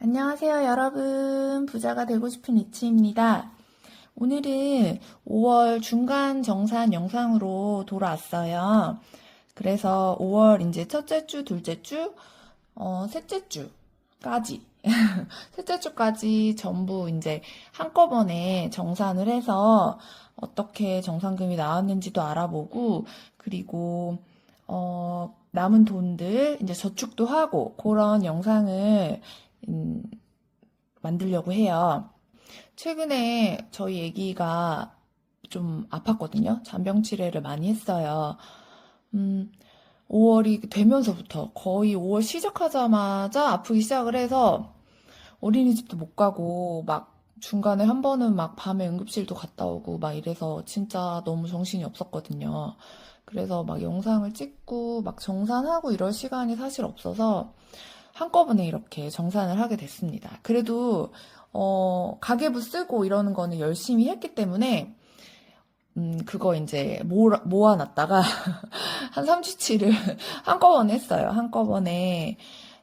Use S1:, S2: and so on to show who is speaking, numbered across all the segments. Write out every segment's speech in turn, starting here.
S1: 안녕하세요, 여러분. 부자가 되고 싶은 이치입니다. 오늘은 5월 중간 정산 영상으로 돌아왔어요. 그래서 5월 이제 첫째 주, 둘째 주, 어, 셋째 주까지, 셋째 주까지 전부 이제 한꺼번에 정산을 해서 어떻게 정산금이 나왔는지도 알아보고, 그리고, 어, 남은 돈들 이제 저축도 하고, 그런 영상을 음, 만들려고 해요. 최근에 저희 아기가 좀 아팠거든요. 잔병 치레를 많이 했어요. 음, 5월이 되면서부터 거의 5월 시작하자마자 아프기 시작을 해서 어린이집도 못 가고 막 중간에 한 번은 막 밤에 응급실도 갔다 오고 막 이래서 진짜 너무 정신이 없었거든요. 그래서 막 영상을 찍고 막 정산하고 이럴 시간이 사실 없어서 한꺼번에 이렇게 정산을 하게 됐습니다. 그래도 어, 가계부 쓰고 이러는 거는 열심히 했기 때문에 음, 그거 이제 모아, 모아놨다가 한 3주치를 한꺼번에 했어요. 한꺼번에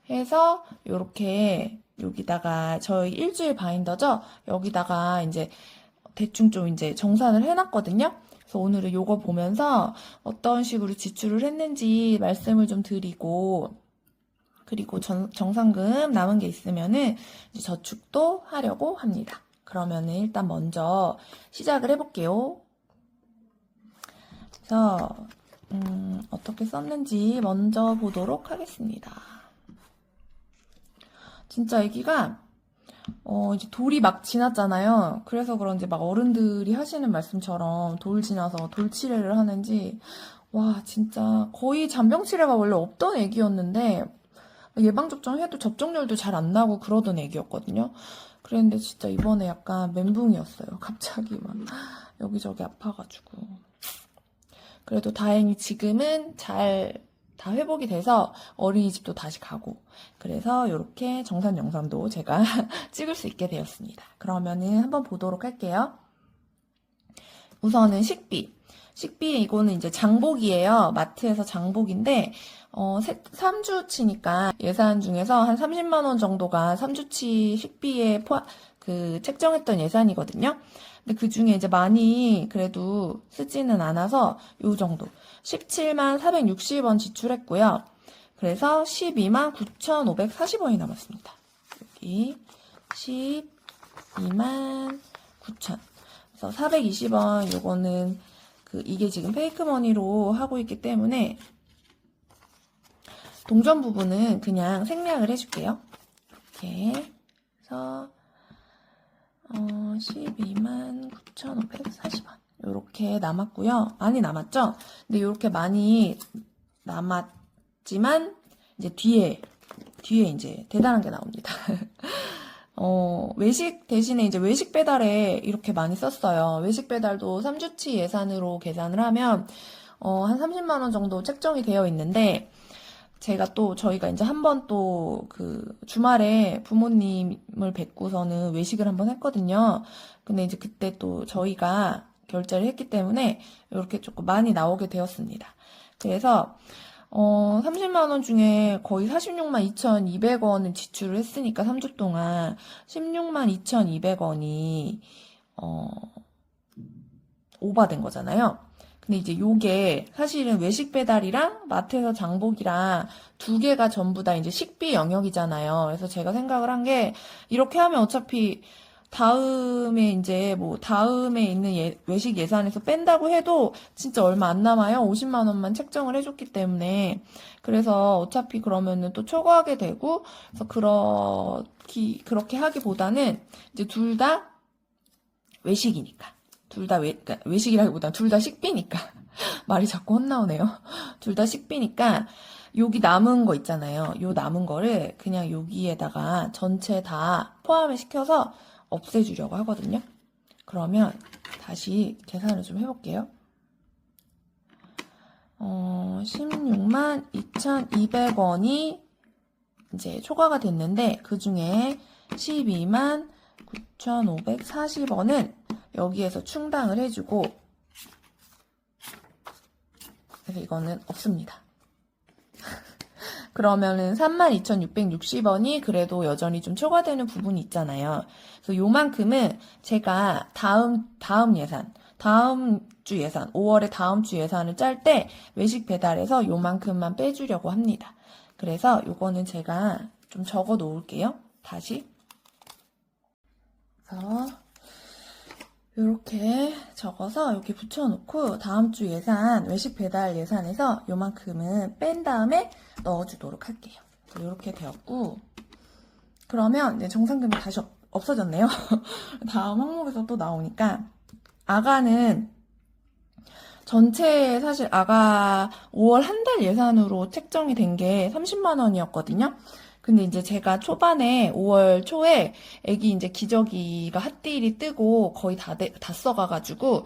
S1: 해서 요렇게 여기다가 저희 일주일 바인더죠? 여기다가 이제 대충 좀 이제 정산을 해놨거든요. 그래서 오늘은 요거 보면서 어떤 식으로 지출을 했는지 말씀을 좀 드리고 그리고 전- 정산금 남은 게 있으면은 저축도 하려고 합니다. 그러면은 일단 먼저 시작을 해볼게요. 그래서 음, 어떻게 썼는지 먼저 보도록 하겠습니다. 진짜 아기가 어, 이제 돌이 막 지났잖아요. 그래서 그런지 막 어른들이 하시는 말씀처럼 돌 지나서 돌치레를 하는지 와 진짜 거의 잔병치레가 원래 없던 애기였는데 예방접종 해도 접종률도 잘 안 나고 그러던 애기였거든요. 그랬는데 진짜 이번에 약간 멘붕이었어요. 갑자기 막 여기저기 아파가지고. 그래도 다행히 지금은 잘 다 회복이 돼서 어린이집도 다시 가고. 그래서 이렇게 정산 영상도 제가 찍을 수 있게 되었습니다. 그러면은 한번 보도록 할게요. 우선은 식비. 식비 이거는 이제 장복이에요. 마트에서 장복인데 어, 3주치니까 예산 중에서 한 30만 원 정도가 3주치 식비에 포함, 그 책정했던 예산이거든요. 근데 그 중에 이제 많이 그래도 쓰지는 않아서 요 정도. 17만 460원 지출했고요. 그래서 12만 9,540원이 남았습니다. 여기 12만 9천. 그래서 420원 요거는 그 이게 지금 페이크 머니로 하고 있기 때문에 동전 부분은 그냥 생략을 해줄게요. 이렇게 해서 어, 12만 9,540원 이렇게 남았고요. 많이 남았죠? 근데 이렇게 많이 남았지만 이제 뒤에 뒤에 이제 대단한 게 나옵니다. 어, 외식 대신에 이제 외식 배달에 이렇게 많이 썼어요. 외식 배달도 3주치 예산으로 계산을 하면 어, 한 30만 원 정도 책정이 되어 있는데 제가 또 저희가 이제 한 번 또 그 주말에 부모님을 뵙고서는 외식을 한번 했거든요. 근데 이제 그때 또 저희가 결제를 했기 때문에 이렇게 조금 많이 나오게 되었습니다. 그래서 어 30만 원 중에 거의 46만 2,200원을 지출을 했으니까 3주 동안 16만 2,200원이 어 오바된 거잖아요. 근데 이제 요게 사실은 외식 배달이랑 마트에서 장복이랑 두 개가 전부 다 이제 식비 영역이잖아요. 그래서 제가 생각을 한 게 이렇게 하면 어차피 다음에 이제 뭐 다음에 있는 예- 외식 예산에서 뺀다고 해도 진짜 얼마 안 남아요. 50만 원만 책정을 해줬기 때문에 그래서 어차피 그러면은 또 초과하게 되고 그래서 그렇기 그렇게 하기보다는 이제 둘 다 외식이니까 둘 다 외, 그러니까 외식이라기보다는 둘다 식비니까 말이 자꾸 헛나오네요. 둘 다 식비니까 여기 남은 거 있잖아요. 요 남은 거를 그냥 여기에다가 전체 다 포함을 시켜서 없애주려고 하거든요. 그러면 다시 계산을 좀 해볼게요. 어, 16만 2,200원이 이제 초과가 됐는데 그 중에 12만 9,540원은 여기에서 충당을 해주고 그래서 이거는 없습니다. 그러면은 32,660원이 그래도 여전히 좀 초과되는 부분이 있잖아요. 그래서 요만큼은 제가 다음, 다음 예산, 다음 주 예산, 5월에 다음 주 예산을 짤 때 외식 배달에서 요만큼만 빼주려고 합니다. 그래서 요거는 제가 좀 적어 놓을게요. 다시. 그래서 이렇게 적어서 여기 붙여놓고 다음 주 예산, 외식 배달 예산에서 요만큼은 뺀 다음에 넣어주도록 할게요. 이렇게 되었고, 그러면 이제 정상금이 다시 없- 없어졌네요. 다음 항목에서 또 나오니까, 아가는 전체 사실 아가 5월 한 달 예산으로 책정이 된 게 30만 원이었거든요. 근데 이제 제가 초반에 5월 초에 애기 이제 기저귀가 핫딜이 뜨고 거의 다, 돼- 다 써가가지고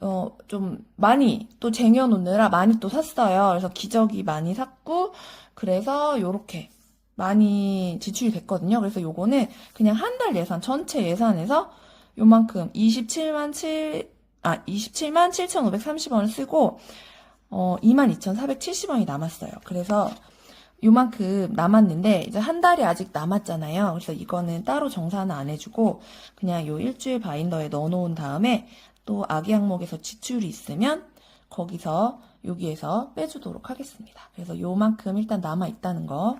S1: 어, 좀 많이 또 쟁여놓느라 많이 또 샀어요. 그래서 기저귀 많이 샀고 그래서 요렇게 많이 지출이 됐거든요. 그래서 요거는 그냥 한 달 예산 전체 예산에서 요만큼 27만 7, 아, 27만 7,530원을 쓰고 어, 22,470원이 남았어요. 그래서 요만큼 남았는데 이제 한 달이 아직 남았잖아요. 그래서 이거는 따로 정산은 안 해주고 그냥 요 일주일 바인더에 넣어놓은 다음에 또 아기 항목에서 지출이 있으면 거기서 여기에서 빼주도록 하겠습니다. 그래서 요만큼 일단 남아 있다는 거.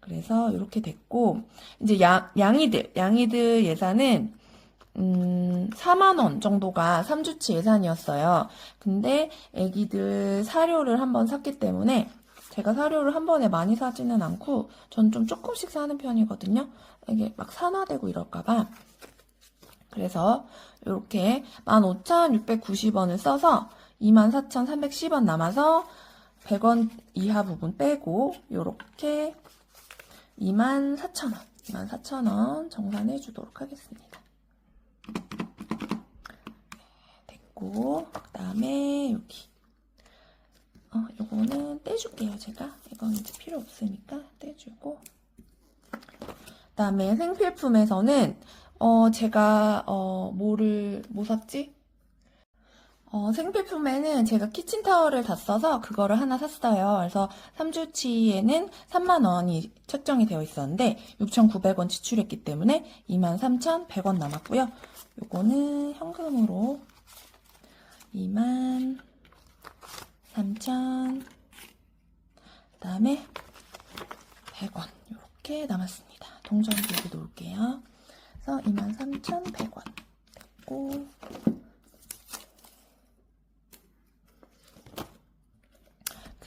S1: 그래서 이렇게 됐고 이제 양, 양이들 양이들 예산은 음, 4만 원 정도가 3주치 예산이었어요. 근데 애기들 사료를 한번 샀기 때문에 제가 사료를 한 번에 많이 사지는 않고 전 좀 조금씩 사는 편이거든요. 이게 막 산화되고 이럴까봐. 그래서 이렇게 15,690원을 써서 24,310원 남아서 100원 이하 부분 빼고 이렇게 24,000원, 24,000원 정산해 주도록 하겠습니다. 됐고 그 다음에 여기 어, 요거는 떼줄게요, 제가. 이건 이제 필요 없으니까 떼주고. 그 다음에 생필품에서는, 어, 제가, 어, 뭐를, 뭐 샀지? 어, 생필품에는 제가 키친타월을 다 써서 그거를 하나 샀어요. 그래서 3주치에는 3만원이 책정이 되어 있었는데, 6,900원 지출했기 때문에 23,100원 남았고요. 요거는 현금으로 2만 3,000, 그 다음에 100원 이렇게 남았습니다. 동전 여기 놓을게요. 그래서 23,100원 됐고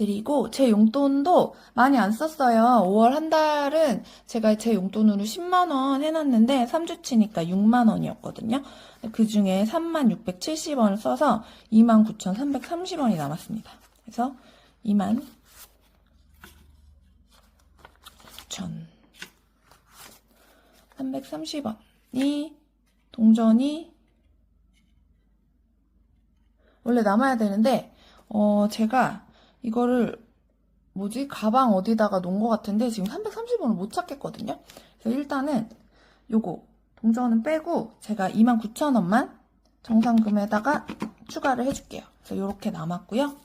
S1: 그리고 제 용돈도 많이 안 썼어요. 5월 한 달은 제가 제 용돈으로 10만 원 해놨는데 3주치니까 6만 원이었거든요. 그 중에 3만 670원을 써서 2만 9,330원이 남았습니다. 그래서 2만 9,330원이 동전이 원래 남아야 되는데 어 제가 이거를 뭐지 가방 어디다가 놓은 것 같은데 지금 330원을 못 찾겠거든요. 그래서 일단은 요거 동전은 빼고 제가 29,000원만 정상금에다가 추가를 해줄게요. 그래서 이렇게 남았고요.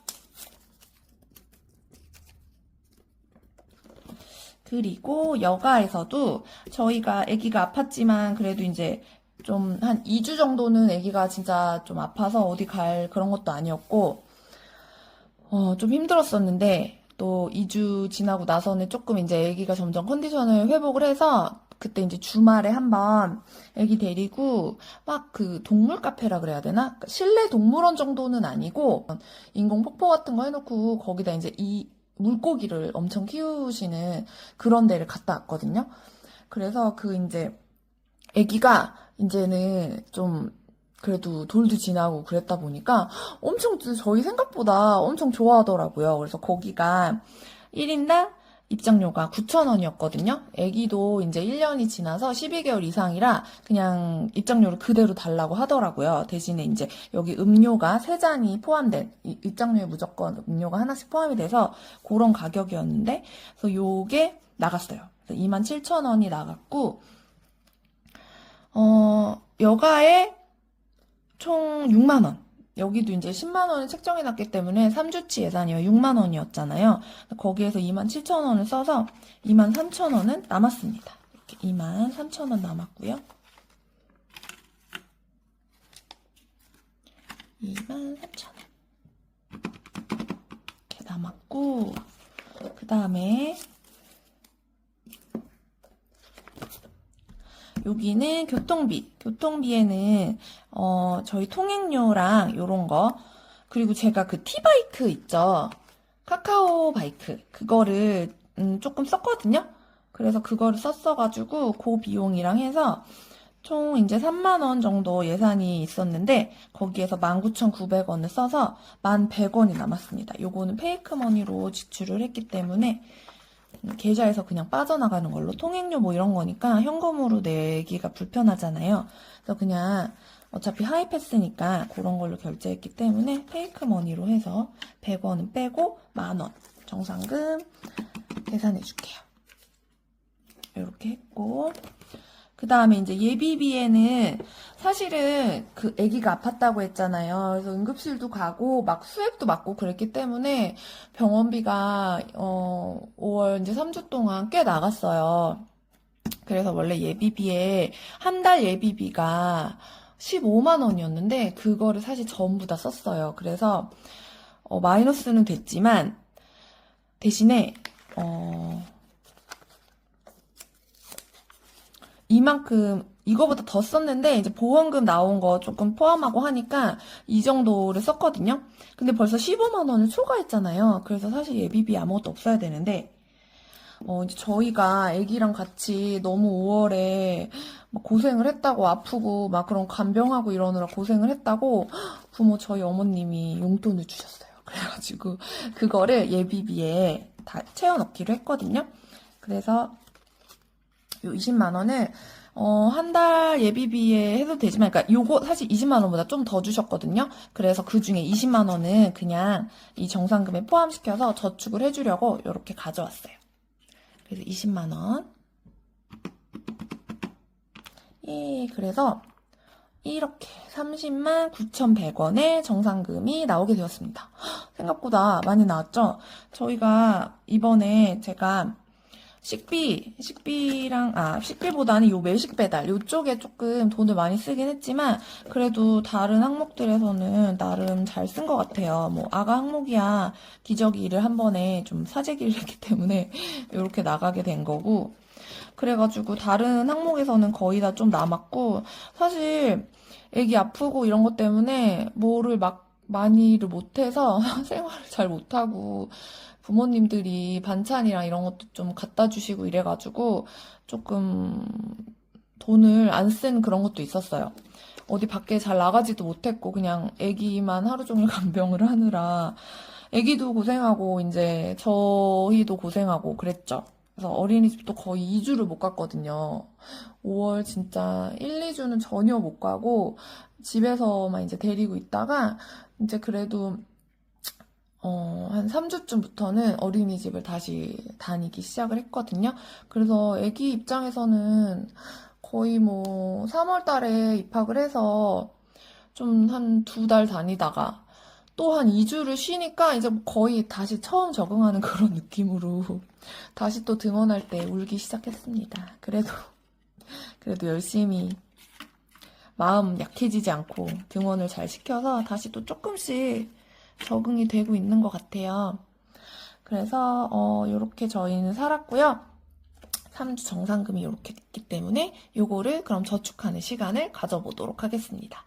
S1: 그리고 여가에서도 저희가 아기가 아팠지만 그래도 이제 좀 한 2주 정도는 아기가 진짜 좀 아파서 어디 갈 그런 것도 아니었고 어, 좀 힘들었었는데 또 2주 지나고 나서는 조금 이제 아기가 점점 컨디션을 회복을 해서 그때 이제 주말에 한번 아기 데리고 막 그 동물 카페라 그래야 되나? 그러니까 실내 동물원 정도는 아니고 인공 폭포 같은 거 해놓고 거기다 이제 이 물고기를 엄청 키우시는 그런 데를 갔다 왔거든요. 그래서 그 이제 아기가 이제는 좀 그래도 돌도 지나고 그랬다 보니까 엄청 저희 생각보다 엄청 좋아하더라고요. 그래서 거기가 1인당 입장료가 9,000원이었거든요. 애기도 이제 1년이 지나서 12개월 이상이라 그냥 입장료를 그대로 달라고 하더라고요. 대신에 이제 여기 음료가 3잔이 포함된, 이- 입장료에 무조건 음료가 하나씩 포함이 돼서 그런 가격이었는데, 그래서 요게 나갔어요. 27,000원이 나갔고, 어, 여가에 총 6만 원. 여기도 이제 10만 원을 책정해 놨기 때문에 3주치 예산이요. 6만 원이었잖아요. 거기에서 2만 7천 원을 써서 2만 3천 원은 남았습니다. 이렇게 2만 3천 원 남았고요. 2만 3천 원. 이렇게 남았고, 그 다음에 여기는 교통비. 교통비에는 어, 저희 통행료랑 요런 거 그리고 제가 그 티바이크 있죠. 카카오 바이크 그거를 음, 조금 썼거든요. 그래서 그거를 썼어가지고 그 비용이랑 해서 총 이제 3만 원 정도 예산이 있었는데 거기에서 19,900원을 써서 1,100원이 남았습니다. 요거는 페이크 머니로 지출을 했기 때문에 계좌에서 그냥 빠져나가는 걸로 통행료 뭐 이런 거니까 현금으로 내기가 불편하잖아요. 그래서 그냥 어차피 하이패스니까 그런 걸로 결제했기 때문에 페이크 머니로 해서 100원은 빼고 만원 정상금 계산해 줄게요. 이렇게 했고 그 다음에 이제 예비비에는 사실은 그 아기가 아팠다고 했잖아요. 그래서 응급실도 가고 막 수액도 맞고 그랬기 때문에 병원비가 어 5월 이제 3주 동안 꽤 나갔어요. 그래서 원래 예비비에 한 달 예비비가 15만 원이었는데 그거를 사실 전부 다 썼어요. 그래서 어, 마이너스는 됐지만 대신에 어 이만큼 이거보다 더 썼는데 이제 보험금 나온 거 조금 포함하고 하니까 이 정도를 썼거든요. 근데 벌써 15만 원을 초과했잖아요. 그래서 사실 예비비 아무것도 없어야 되는데 어 이제 저희가 아기랑 같이 너무 5월에 막 고생을 했다고 아프고 막 그런 간병하고 이러느라 고생을 했다고 부모 저희 어머님이 용돈을 주셨어요. 그래가지고 그거를 예비비에 다 채워 넣기로 했거든요. 그래서 요 20만 원을 어, 한 달 예비비에 해도 되지만, 그러니까 요거 사실 20만 원보다 좀 더 주셨거든요. 그래서 그 중에 20만 원은 그냥 이 정상금에 포함시켜서 저축을 해주려고 이렇게 가져왔어요. 그래서 20만 원. 예, 그래서 이렇게 30만 9,100원의 정상금이 나오게 되었습니다. 생각보다 많이 나왔죠? 저희가 이번에 제가 식비, 식비랑, 아, 식비보다는 요 외식 배달, 요쪽에 조금 돈을 많이 쓰긴 했지만, 그래도 다른 항목들에서는 나름 잘 쓴 것 같아요. 뭐, 아가 항목이야. 기저귀 일을 한 번에 좀 사재기를 했기 때문에, 이렇게 나가게 된 거고, 그래가지고 다른 항목에서는 거의 다 좀 남았고, 사실, 애기 아프고 이런 것 때문에 뭐를 막 많이를 못해서 생활을 잘 못하고, 부모님들이 반찬이랑 이런 것도 좀 갖다 주시고 이래가지고 조금 돈을 안 쓴 그런 것도 있었어요. 어디 밖에 잘 나가지도 못했고 그냥 애기만 하루 종일 간병을 하느라 애기도 고생하고 이제 저희도 고생하고 그랬죠. 그래서 어린이집도 거의 2주를 못 갔거든요. 5월 진짜 1, 2주는 전혀 못 가고 집에서만 이제 데리고 있다가 이제 그래도 어, 한 3주쯤부터는 어린이집을 다시 다니기 시작을 했거든요. 그래서 아기 입장에서는 거의 뭐 3월 달에 입학을 해서 좀 한 두 달 다니다가 또 한 2주를 쉬니까 이제 거의 다시 처음 적응하는 그런 느낌으로 다시 또 등원할 때 울기 시작했습니다. 그래도, 그래도 열심히 마음 약해지지 않고 등원을 잘 시켜서 다시 또 조금씩 적응이 되고 있는 것 같아요. 그래서 어, 이렇게 저희는 살았고요. 3주 정상금이 이렇게 됐기 때문에 요거를 그럼 저축하는 시간을 가져보도록 하겠습니다.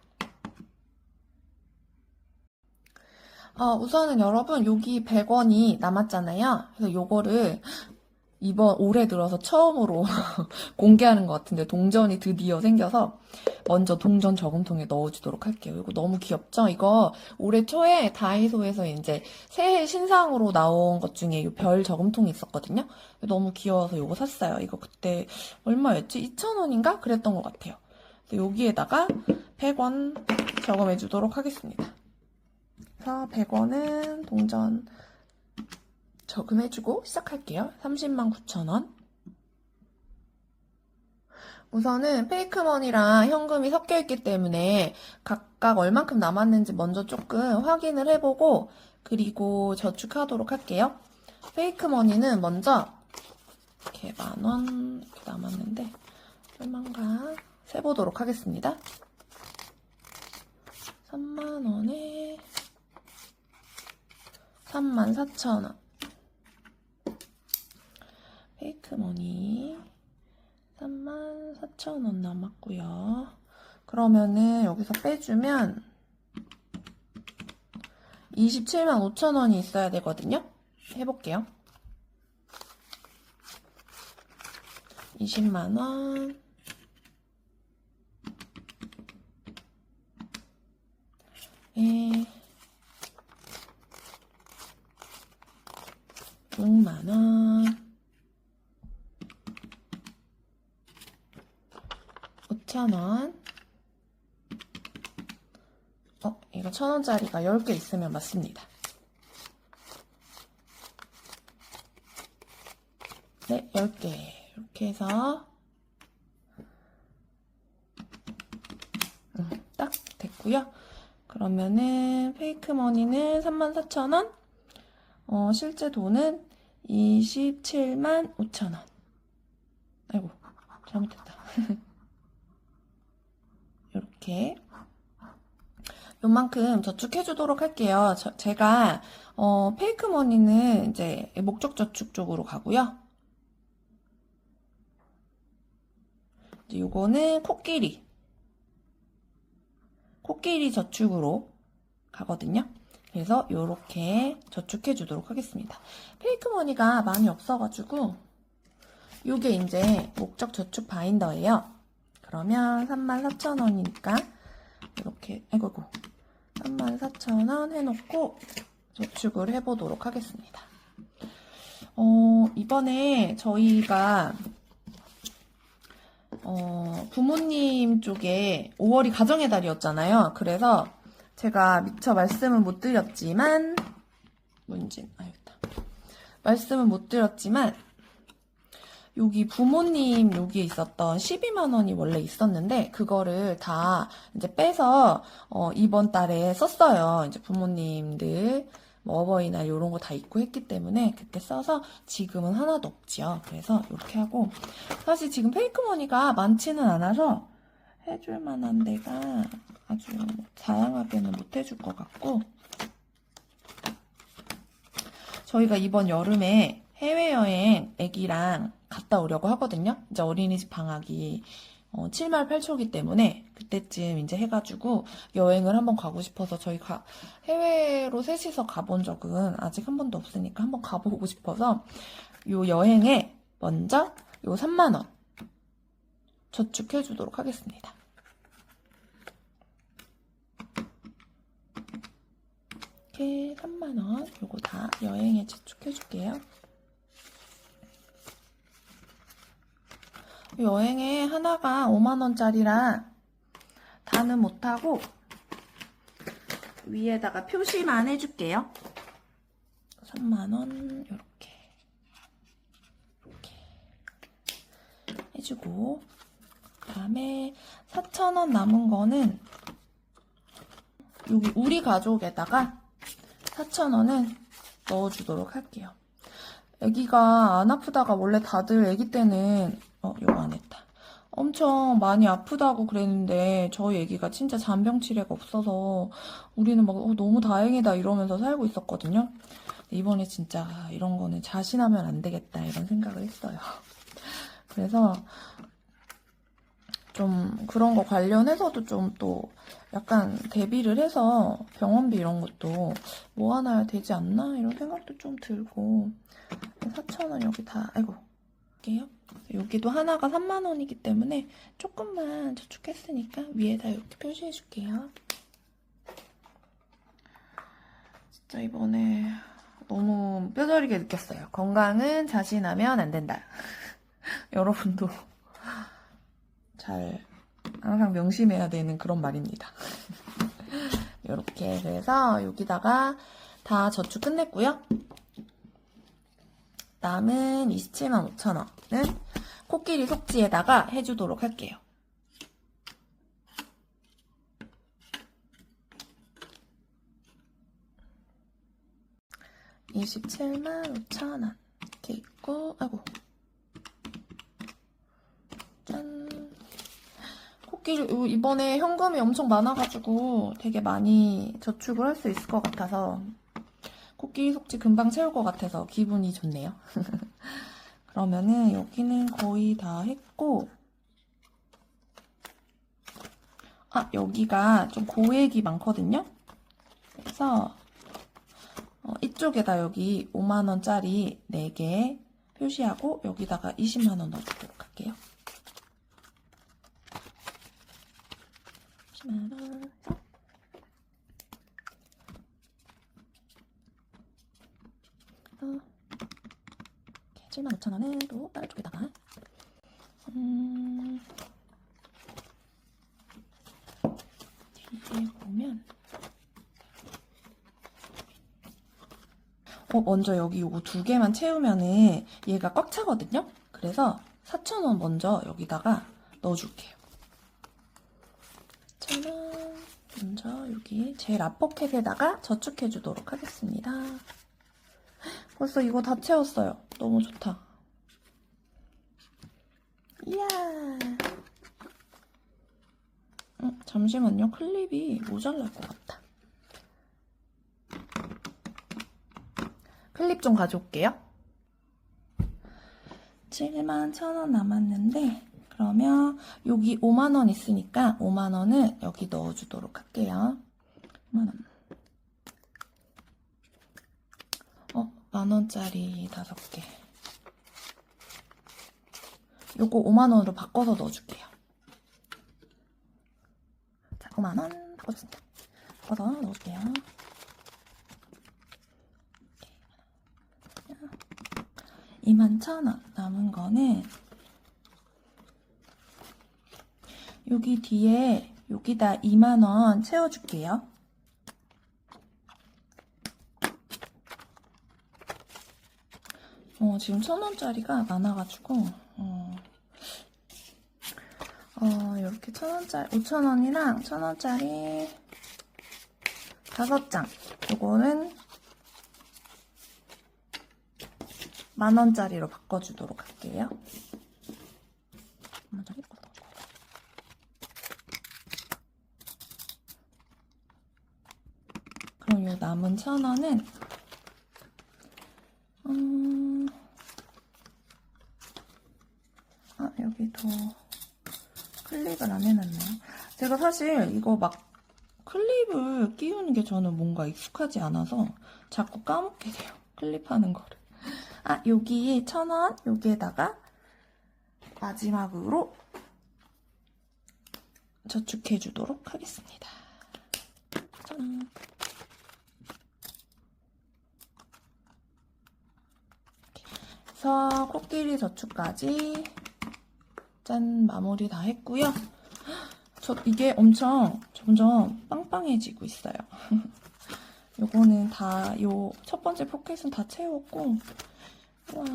S1: 어, 우선은 여러분 여기 100원이 남았잖아요. 그래서 요거를 이번 올해 들어서 처음으로 공개하는 것 같은데 동전이 드디어 생겨서 먼저 동전 저금통에 넣어주도록 할게요. 이거 너무 귀엽죠? 이거 올해 초에 다이소에서 이제 새해 신상으로 나온 것 중에 이별 저금통이 있었거든요. 너무 귀여워서 이거 샀어요. 이거 그때 얼마였지? 2,000원인가? 그랬던 것 같아요. 여기에다가 100원 저금해 주도록 하겠습니다. 그래서 100원은 동전 저금해주고 시작할게요. 30만 9천 원. 우선은 페이크머니랑 현금이 섞여 있기 때문에 각각 얼만큼 남았는지 먼저 조금 확인을 해보고 그리고 저축하도록 할게요. 페이크머니는 먼저 이렇게 만원 이렇게 남았는데 얼마인가 세보도록 하겠습니다. 3만 원에 3만 4천 원. 페이크머니 3만 4천 원 남았고요. 그러면은 여기서 빼주면 27만 5천 원이 있어야 되거든요. 해볼게요. 20만 원. 에 6만 원. 5천 원. 어, 이거 천 원짜리가 10개 있으면 맞습니다. 네, 10개. 이렇게 해서 음, 딱 됐고요. 그러면은 페이크 머니는 34,000원, 어, 실제 돈은 27만 5천원. 아이고, 잘못했다. 이렇게 요만큼 저축해 주도록 할게요. 저- 제가 어, 페이크 머니는 이제 목적 저축 쪽으로 가고요. 요거는 코끼리 코끼리 저축으로 가거든요. 그래서 요렇게 저축해 주도록 하겠습니다. 페이크 머니가 많이 없어가지고 요게 이제 목적 저축 바인더예요. 그러면 34,000원이니까 이렇게 아이고 34,000원 해놓고 저축을 해보도록 하겠습니다. 어, 이번에 저희가 어, 부모님 쪽에 5월이 가정의 달이었잖아요. 그래서 제가 미처 말씀은 못 드렸지만 문진 아유다 말씀은 못 드렸지만 여기 부모님 여기에 있었던 12만 원이 원래 있었는데 그거를 다 이제 빼서 어, 이번 달에 썼어요. 이제 부모님들 뭐 어버이날 이런 거 다 있고 했기 때문에 그때 써서 지금은 하나도 없지요. 그래서 이렇게 하고 사실 지금 페이크머니가 많지는 않아서 해줄 만한 데가 아주 다양하게는 못 해줄 것 같고 저희가 이번 여름에 해외여행 애기랑 갔다 오려고 하거든요. 이제 어린이집 방학이 어, 7말 8초기 때문에 그때쯤 이제 해가지고 여행을 한번 가고 싶어서 저희 가, 해외로 셋이서 가본 적은 아직 한 번도 없으니까 한번 가보고 싶어서 요 여행에 먼저 요 3만원 저축해 주도록 하겠습니다. 이렇게 3만원 요거 다 여행에 저축해 줄게요. 여행에 하나가 5만원짜리라 다는 못하고 위에다가 표시만 해줄게요. 3만원 이렇게 이렇게 해주고 그 다음에 4천원 남은 거는 여기 우리 가족에다가 4천원은 넣어주도록 할게요. 아기가 안 아프다가 원래 다들 아기 때는 어 이거 안 했다. 엄청 많이 아프다고 그랬는데 저희 아기가 진짜 잔병 치레가 없어서 우리는 막 어, 너무 다행이다 이러면서 살고 있었거든요. 이번에 진짜 이런 거는 자신하면 안 되겠다 이런 생각을 했어요. 그래서 좀 그런 거 관련해서도 좀 또 약간 대비를 해서 병원비 이런 것도 모아놔야 되지 않나 이런 생각도 좀 들고 4,000원 여기 다 아이고 할게요. 여기도 하나가 3만 원이기 때문에 조금만 저축했으니까 위에다 이렇게 표시해 줄게요. 진짜 이번에 너무 뼈저리게 느꼈어요. 건강은 자신하면 안 된다. 여러분도 잘 항상 명심해야 되는 그런 말입니다. 이렇게 그래서 여기다가 다 저축 끝냈고요. 남은 27만 5천 원은 코끼리 속지에다가 해주도록 할게요. 27만 5천원. 이렇게 있고 아이고. 짠. 코끼리 요- 이번에 현금이 엄청 많아가지고 되게 많이 저축을 할 수 있을 것 같아서 코끼리 속지 금방 채울 것 같아서 기분이 좋네요. 그러면은 여기는 거의 다 했고 아 여기가 좀 고액이 많거든요. 그래서 어, 이쪽에다 여기 5만원짜리 4개 표시하고 여기다가 20만원 넣어주도록 할게요. 10만원. 어, 7만 5천원은 또 다른 쪽에다가. 음, 뒤에 보면 어, 먼저 여기 요거 두 개만 채우면은 얘가 꽉 차거든요? 그래서 4,000원 먼저 여기다가 넣어줄게요. 4,000원 먼저 여기 제일 앞포켓에다가 저축해주도록 하겠습니다. 벌써 이거 다 채웠어요. 너무 좋다. 이야. 음, 잠시만요. 클립이 모자랄 것 같다. 클립 좀 가져올게요. 7만 1,000원 남았는데 그러면 여기 5만 원 있으니까 5만 원은 여기 넣어주도록 할게요. 5만 원. 어, 만 원짜리 다섯 개. 요거 5만 원으로 바꿔서 넣어줄게요. 자, 5만 원 바꿔줬습니다. 바꿔서 넣어줄게요. 21,000원 남은 거는 여기 뒤에 여기다 2만원 채워줄게요. 어, 지금 1,000원짜리가 많아가지고 어, 어, 이렇게 1,000원짜리 5,000원이랑 1,000원짜리 5장 요거는 만 원짜리로 바꿔주도록 할게요. 만 원짜리. 그럼 요 남은 천 원은 음, 아 여기도 클립을 안 해놨네요. 제가 사실 이거 막 클립을 끼우는 게 저는 뭔가 익숙하지 않아서 자꾸 까먹게 돼요. 클립하는 거를. 아, 여기 천 원, 여기에다가 마지막으로 저축해 주도록 하겠습니다. 짠. 그래서 코끼리 저축까지 짠 마무리 다 했고요. 저 이게 엄청 점점 빵빵해지고 있어요. 요거는 다 요 첫 번째 포켓은 다 채웠고 와,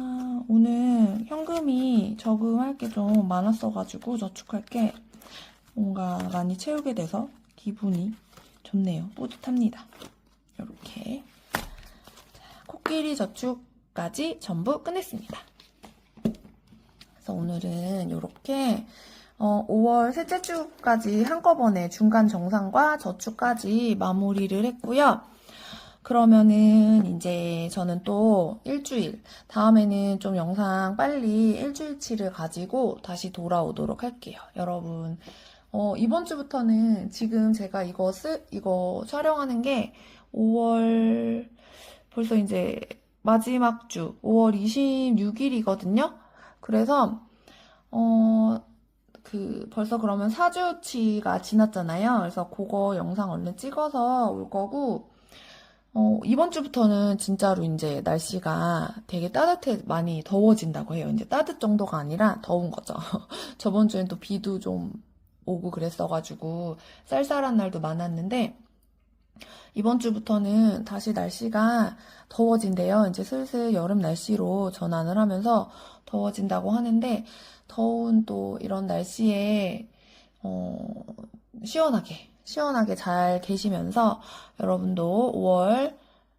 S1: 오늘 현금이 저금할 게 좀 많았어가지고 저축할 게 뭔가 많이 채우게 돼서 기분이 좋네요. 뿌듯합니다. 이렇게 코끼리 저축까지 전부 끝냈습니다. 그래서 오늘은 이렇게 어, 5월 셋째 주까지 한꺼번에 중간 정산과 저축까지 마무리를 했고요. 그러면은 이제 저는 또 일주일, 다음에는 좀 영상 빨리 일주일치를 가지고 다시 돌아오도록 할게요. 여러분, 어, 이번 주부터는 지금 제가 이거 쓰, 이거 촬영하는 게 5월, 벌써 이제 마지막 주, 5월 26일이거든요. 그래서, 어, 그, 벌써 그러면 4주치가 지났잖아요. 그래서 그거 영상 얼른 찍어서 올 거고, 어, 이번 주부터는 진짜로 이제 날씨가 되게 따뜻해, 많이 더워진다고 해요. 이제 따뜻 정도가 아니라 더운 거죠. 저번 주엔 또 비도 좀 오고 그랬어가지고 쌀쌀한 날도 많았는데, 이번 주부터는 다시 날씨가 더워진대요. 이제 슬슬 여름 날씨로 전환을 하면서 더워진다고 하는데, 더운 또 이런 날씨에, 어, 시원하게, 시원하게 잘 계시면서 여러분도 5월,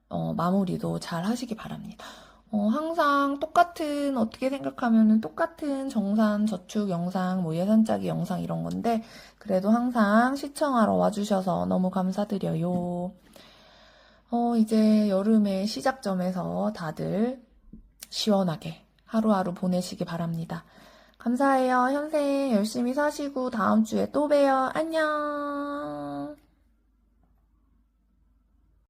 S1: 어, 마무리도 잘 하시기 바랍니다. 어, 항상 똑같은, 어떻게 생각하면은 똑같은 정산 저축 영상, 뭐 예산 짜기 영상 이런 건데, 그래도 항상 시청하러 와주셔서 너무 감사드려요. 어, 이제 여름의 시작점에서 다들 시원하게 하루하루 보내시기 바랍니다. 감사해요. 현생 열심히 사시고 다음 주에 또 봬요. 안녕.